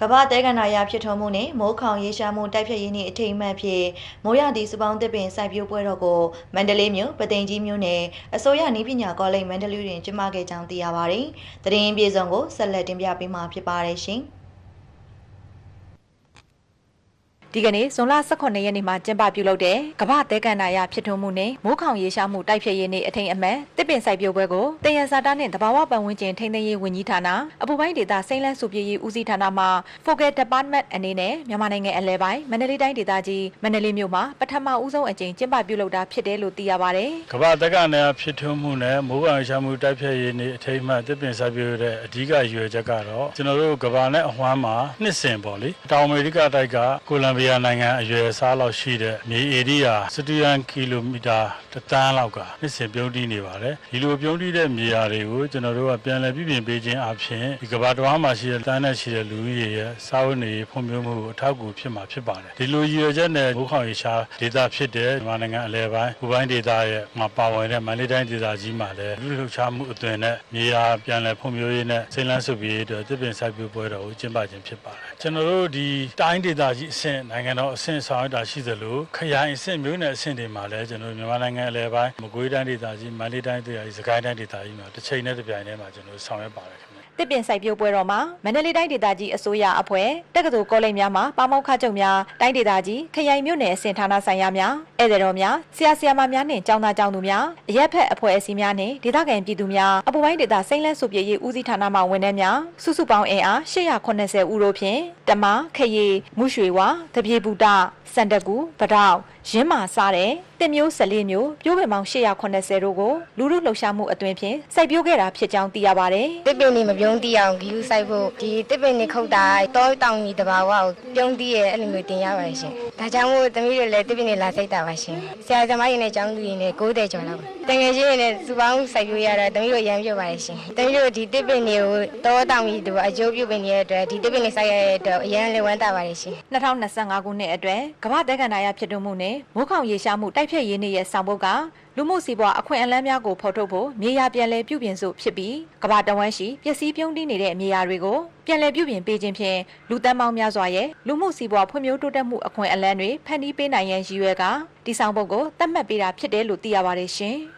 ကမ္ဘာတဲကန္နာရဖြစ်ထွန်းမှုနဲ့မိုးခေါင်ရေရှားမှုတိုက်ဖြတ်ရေးနှင့်အထိမ်းအမှတ်ဖြင့်မိုးရသည့်စပေါင်းသစ်ပင်စိုက်ပျိုးပွဲတော်ကိုမန္တလေးမြို့ပသိမ်ကြီးမြို့နယ်အစိုးရနည်းပညာကောလိပ်မန္တလေးတွင်ကျင်းပခဲ့ကြောင်းသိရပါတယ်။တရင်ပြေဆုံးကိုဆက်လက်တင်ပြပေးမှာဖြစ်ပါတယ်ရှင်။ ဒီကနေ့ဇွန်လ18ရက်နေ့မှာကျင်းပပြုလုပ်တဲ့ကမ္ဘာတဲကန်နာရဖြစ်ထွန်းမှုနဲ့မိုးခေါင်ရေရှားမှုတိုက်ဖျက်ရေးနေ့အထိမ်းအမှတ်တစ်ပင်စိုက်ပျိုးပွဲကိုတယံဇာတာနှင့်တဘာဝပတ်ဝန်းကျင်ထိန်းသိမ်းရေးဝန်ကြီးဌာနအပူပိုင်းဒေသစိမ့်လန်းစုပြည်ရေးဦးစီးဌာနမှ Focal Department အနေနဲ့မြန်မာနိုင်ငံအလဲပိုင်းမန္တလေးတိုင်းဒေသကြီးမန္တလေးမြို့မှာပထမဦးဆုံးအကြိမ်ကျင်းပပြုလုပ်တာဖြစ်တယ်လို့သိရပါတယ်။ကမ္ဘာတက္ကနာဖြစ်ထွန်းမှုနဲ့မိုးကောင်ရှာမှုတိုက်ဖြတ်ရေးနေ့အထိမ်းအမှတ်တစ်ပင်စိုက်ပျိုးတဲ့အဓိကရည်ရွယ်ချက်ကတော့ကျွန်တော်တို့ကမ္ဘာနဲ့အဝှမ်းမှာနှစ်စဉ်ပေါ့လေတောင်အမေရိကတိုက်ကကိုလံဘီယာနိုင်ငံအရွယ်အစားလောက်ရှိတဲ့မြေဧရိယာစတူယန်ကီလိုမီတာတစ်တန်းလောက်ကနှစ်စဉ်ပြုံးတီးနေပါတယ်ဒီလိုပြုံးတီးတဲ့မြေယာတွေကိုကျွန်တော်တို့ကပြန်လည်ပြည်ပြင်ပေးခြင်းအပြင်ဒီကမ္ဘာတစ်ဝှမ်းမှာရှိတဲ့တန်းနဲ့ရှိတဲ့လူဦးရေရဲ့စာဝတ်နေရေးဖွံ့ဖြိုးမှုကိုအထောက်အကူဖြစ်မှာဖြစ်ပါတယ်ဒီလိုရည်ရွယ်ချက်နဲ့မိုးခေါင်ရေရှားဒေသဖြစ်တဲ့မြန်မာနိုင်ငံအလဲပိုင်းဘူပိုင်းဒေသရဲ့မှာပါဝင်တဲ့မန္တလေးတိုင်းဒေသကြီးမှာလည်းလူလှုပ်ရှားမှုအသွင်နဲ့မြေယာပြန်လည်ဖွံ့ဖြိုးရေးနဲ့စိန်လန်းစုပြီးအတွက်တစ်ပင်စိုက်ပျိုးပွဲတော်ကိုကျင်းပခြင်းဖြစ်ပါတယ်ကျွန်တော်တို့ဒီတိုင်းဒေသကြီးအဆင့်နိုင်ငံတော်အဆင့်ဆောင်ရွက်တာရှိသလိုခရိုင်အဆင့်မြို့နယ်အဆင့်တွေမှာလည်းကျွန်တော်တို့မြန်မာနိုင်ငံအလဲပိုင်းမကွေးတိုင်းဒေသကြီးမန္တလေးတိုင်းဒေသကြီးစကိုင်းတိုင်းဒေသကြီးမှာတစ်ချိန်နဲ့တစ်ပြိုင်တည်းမှာကျွန်တော်တို့ဆောင်ရွက်ပါတယ်ခင်ဗျ တစ်ပင်စိုက်ပျိုးပွဲတော်မှာမန္တလေးတိုင်းဒေသကြီးအစိုးရအဖွဲ့တက္ကသိုလ်ကောလိပ်များမှပါမောက္ခချုပ်များတိုင်းဒေသကြီးခရိုင်မြို့နယ်အဆင့်ဌာနဆိုင်ရာများဧည့်သည်တော်များဆရာဆရာမများနှင့်ကျောင်းသားကျောင်းသူများအရက်ဖက်အဖွဲ့အစည်းများနှင့်ဒေသခံပြည်သူများအပူပိုင်းဒေသစိမ့်လန်းစုပြည်ရေးဦးစီးဌာနမှဝန်ထမ်းများစုစုပေါင်းအင်အား880ဦးတို့ဖြင့်တမခရီမုရွှေဝါတပြေပူတစန္ဒကူဗတောက် ရင်းမာစားတဲ့တင်မျိုး14မျိုးပြိုးပင်ပေါင်း880တို့ကိုလူလူလှုပ်ရှားမှုအသွင်ဖြင့်စိုက်ပျိုးခဲ့တာဖြစ်ကြောင်းသိရပါတယ်တစ်ပင်တွေမပြုံးတီးအောင်ဂီလူဆိုင်ဖို့ဒီတစ်ပင်တွေခုတ်တာတောတောင်ကြီးတဘာဝကိုပြုံးတီးရဲအဲ့လိုမျိုးတင်ရပါတယ်ရှင်။ ဒါကြောင့်မို့သမီးတို့လည်းတစ်ပင်တွေလာစိတ်တာပါရှင်။ဆရာသမားတွေနဲ့ကျောင်းသူတွေနဲ့90ကျော်လောက်ပါ။တကယ်ချင်းတွေနဲ့စုပေါင်းစိုက်ပြရတာသမီးတို့ရမ်းပြပါတယ်ရှင်။သမီးတို့ဒီတစ်ပင်တွေကိုတောတောင်ကြီးတို့အကျိုးပြုပင်နေတဲ့အတွက်ဒီတစ်ပင်တွေစိုက်ရတဲ့အတွက်အရန်လေးဝမ်းသာပါတယ်ရှင်။2025ခုနှစ်အတွက်ကမ္ဘာတက္ကနာရဖြစ်တွမှုနဲ့မိုးခေါင်ရေရှားမှုတိုက်ဖြတ်ရေးနေ့ရဲ့ဆောင်ပုဒ်ကလူမှုစီးပွားအခွင့်အလမ်းများကိုဖော်ထုတ်ဖို့မြေယာပြန်လည်ပြုပြင်စုဖြစ်ပြီးကမ္ဘာတဝန်းရှိပျက်စီးပြုန်းတီးနေတဲ့မြေယာတွေကို ပြန်လည်ပြုပြင်ပေးခြင်းဖြင့်လူတန်းပေါင်းများစွာရဲ့လူမှုစီးပွားဖွံ့ဖြိုးတိုးတက်မှုအခွင့်အလမ်းတွေဖန်တီးပေးနိုင်ရန်ရည်ရွယ်ကတည်ဆောင်ပုဒ်ကိုသတ်မှတ်ပေးတာဖြစ်တယ်လို့သိရပါတယ်ရှင်။